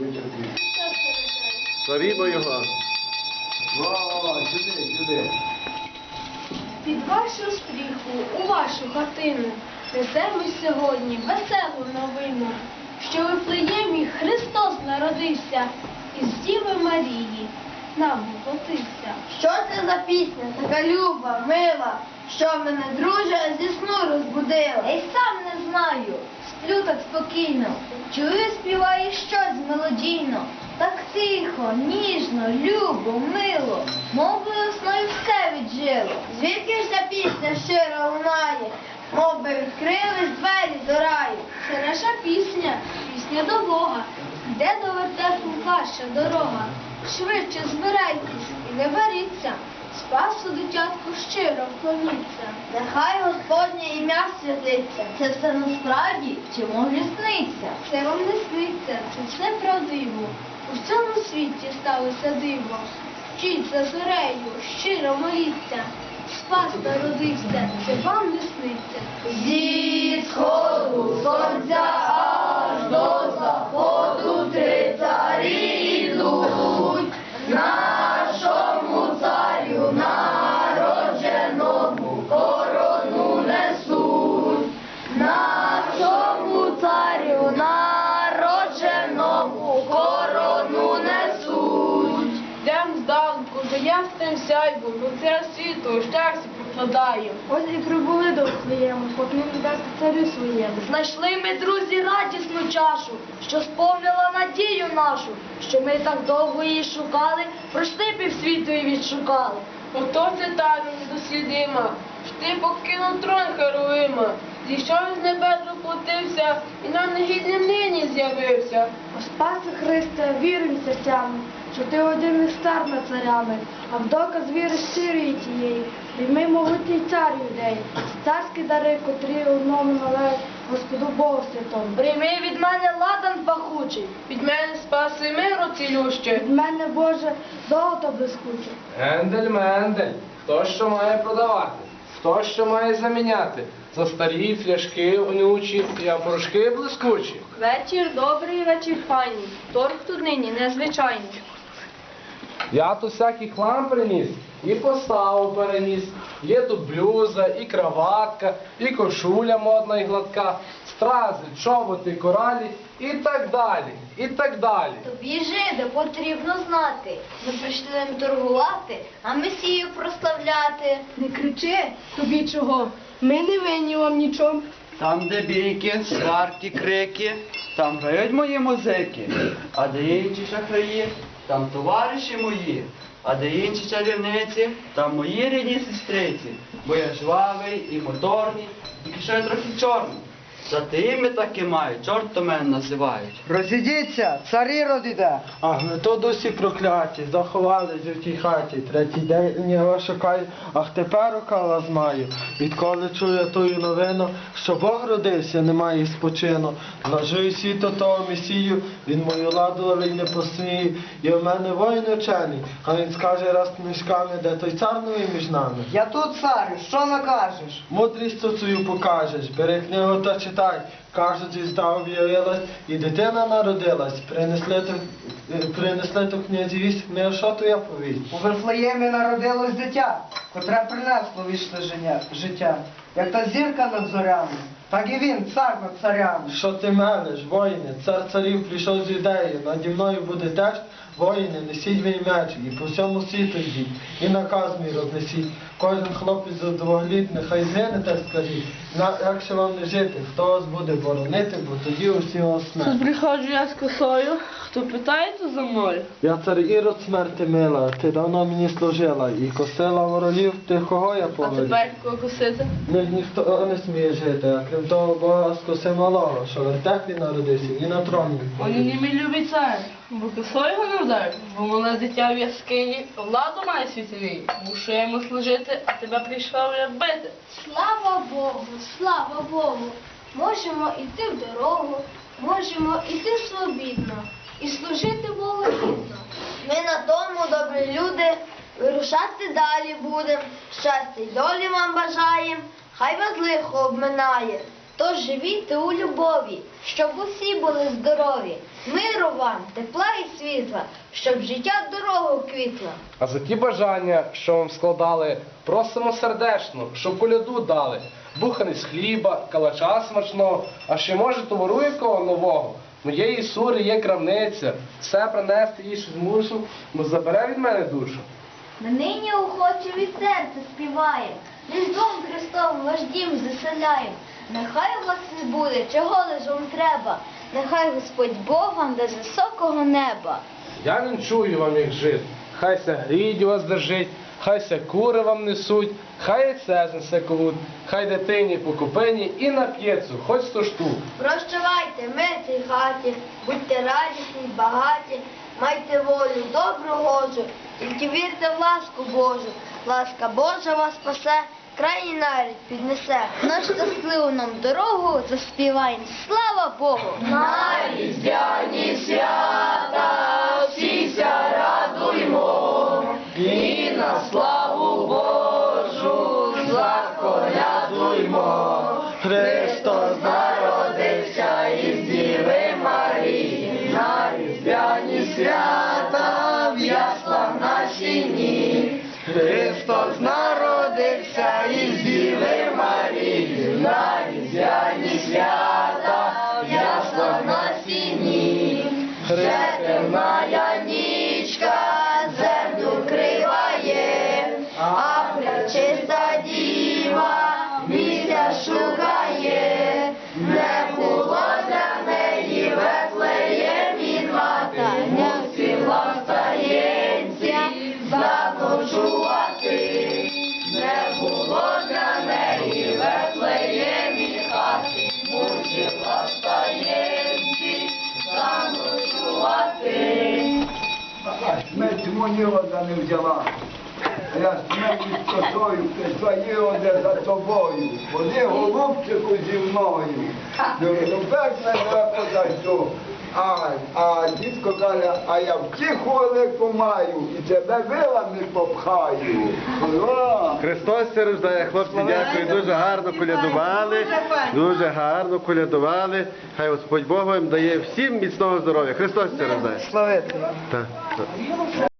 вичерпні. Славімо його. О, сюди, сюди. Під вашу стріху, у вашу хатину, несемо сьогодні веселу новину, що в Вифлеємі Христос народився, із Діви Марії нам воплотився. Що це за пісня, така люба, мила, що мене, друже, зі сну розбудила? Я й сам не знаю, сплю так спокійно, чую, співає щось мелодійно, так тихо, ніжно, любо, мило, мов би весною все віджило. Звідки ж ця пісня щиро лунає, мов би відкрились двері до раю? Це наша пісня, пісня до Бога, де до вертепу ваша дорога. Швидше збирайтесь і не баріться, спасу дитятку щиро вклоніться. Нехай Господнє ім'я святиться. Це все насправді чи може сниться? Це вам не сниться, це все правдиво. У всьому світі сталося диво. Вчіть за зорею, щиро моліться. Спас народився, це вам не сниться. Зі сяйвом, лице світу, щастя прокладає. Ось і прибули до своєму, поклонити царю своєму. Знайшли ми, друзі, радісну чашу, що сповнила надію нашу, що ми так довго її шукали, пройшли півсвіту і відшукали. Ото це тайна недослідима, що ти покинув трон Херовима, зійшов з небес воплотився і нам негідним нині з'явився. О Спасе Христе, вірим серцями, що ти один із стар над царями, а в доказ віри щирої тієї, прийми могутній цар юдей, царські дари, котрі одному належать Господу Богу святому. Прийми від мене ладан пахучий, Від мене спаси миру цілюще. Від мене, Боже, золото блискуче. Гендель Мендель, хто що має продавати, хто що має заміняти. За старі фляшки онючі і порошки блискучі. Вечір добрий, вечір файний. Торг тут нині незвичайний. Я тут всякий хлам приніс і поставу переніс. Є тут блюза, і краватка, і кошуля модна і гладка, стрази, чоботи, коралі і так далі, і так далі. Тобі, жиде, потрібно знати. Ми прийшли не торгувати, а месію прославляти. Не кричи, тобі чого? Ми не винні вам нічого. Там, де бійки, сварки, крики, там грають мої музики, а де інші шахраї, там товариші мої, а де інші чарівниці, там мої рідні сестриці, бо я жвавий і моторний, тільки що я трохи чорний. За тими таки маю, чорт то мене називають. Розійдіться, царі родіде. Ми то досі прокляті, заховалися в тій хаті. Третій день вас шукаю, ах тепер окала знаю. Відколи чую тую новину, що Бог родився, немає спочину. Нажую світу того месію, він мою ладу й не посміє. І в мене воїн учений, а він скаже раз книжками, де той цар новий між нами. Я тут, царю, що накажеш? Мудрість свою покажеш, бери книгу та читай. Кажуть, звізда об'явилась, і дитина народилась. Принесли е, принесли то князі вість, книгу, що то я повість. У Вифлеємі народилось дитя, котре принесло вічне життя. Як та зірка над зорями, так і він, цар над царями. Що ти мелеш, воїни, цар царів прийшов з ідеєю, наді мною буде теж, воїни, несіть мій меч, і по всьому світу йдіть, і наказ мій рознесіть. Кожен хлопець за двох літ, нехай згине та скажіть, на, як ще вам не жити, хто вас буде боронити, бо тоді усі вас смерть. приходжу я з косою, хто питає, то за мною. Я цар Ірод смерти мила, ти давно мені служила, і косила ворогів, ти кого я повелів? кого косити? Ну, ніхто не сміє жити, а крім того, Бога скоси малого, що в вертеплі народився і на троні. Вони не мій любий цар, бо косою його не вдарив, бо мале дитя в яскині, владу має світовій, мушу я йому служити, а тебе прийшов я бити. Слава Богу, слава Богу. Можемо йти в дорогу, можемо йти свобідно і служити Богу гідно. Ми на тому, добрі люди, вирушати далі будем. Щастя й долі вам бажаєм, хай вас лихо обминає. Тож живіть у любові, щоб усі були здорові. Миру вам, тепла і світла, щоб життя дорогу квітла. А за ті бажання, що вам складали, просимо сердечно, щоб коляду дали. Буханець хліба, калача смачного, а ще може товару якого нового. Моєї сури є крамниця, все принести їй щось мушу, бо забере від мене душу. Нині охоче від серця співаєм, Різдвом Христовим ваш дім заселяєм. Нехай у вас не буде, чого лиш вам треба, нехай Господь Бог вам дасть високого неба. Я не чую вам, як жити. Хай ся грідь вас держить, хай ся кури вам несуть, хай яйце знесе ковут, хай дитині по купині і на п'єцу, хоч сто штук. Прощавайте, ми цій хаті, будьте радісні, багаті, майте волю, добру гожу, тільки вірте в ласку Божу. Ласка Божа вас спасе, крайній нарід піднесе. На щасливу нам дорогу заспіваєм. Слава Богу! На різдвяні свята, всіся радуймо і на славу Божу заколядуймо. Христос народився із Діви Марії, на різдвяні свята в яслах на сіні. Христос народився Марії, Мені вода не взяла. А я смерть з косою прийшла їде за тобою. Вони голубчику зі мною. Ну, Тепер мене позайду. А, а дідко каже, а я втіху велику маю і тебе вилами попхаю. Ура! Христос се рождає, хлопці, дякую, дуже гарно колядували, дуже гарно колядували. Хай Господь Бог вам дає всім міцного здоров'я. Христос се рождає. Славити. Так, так.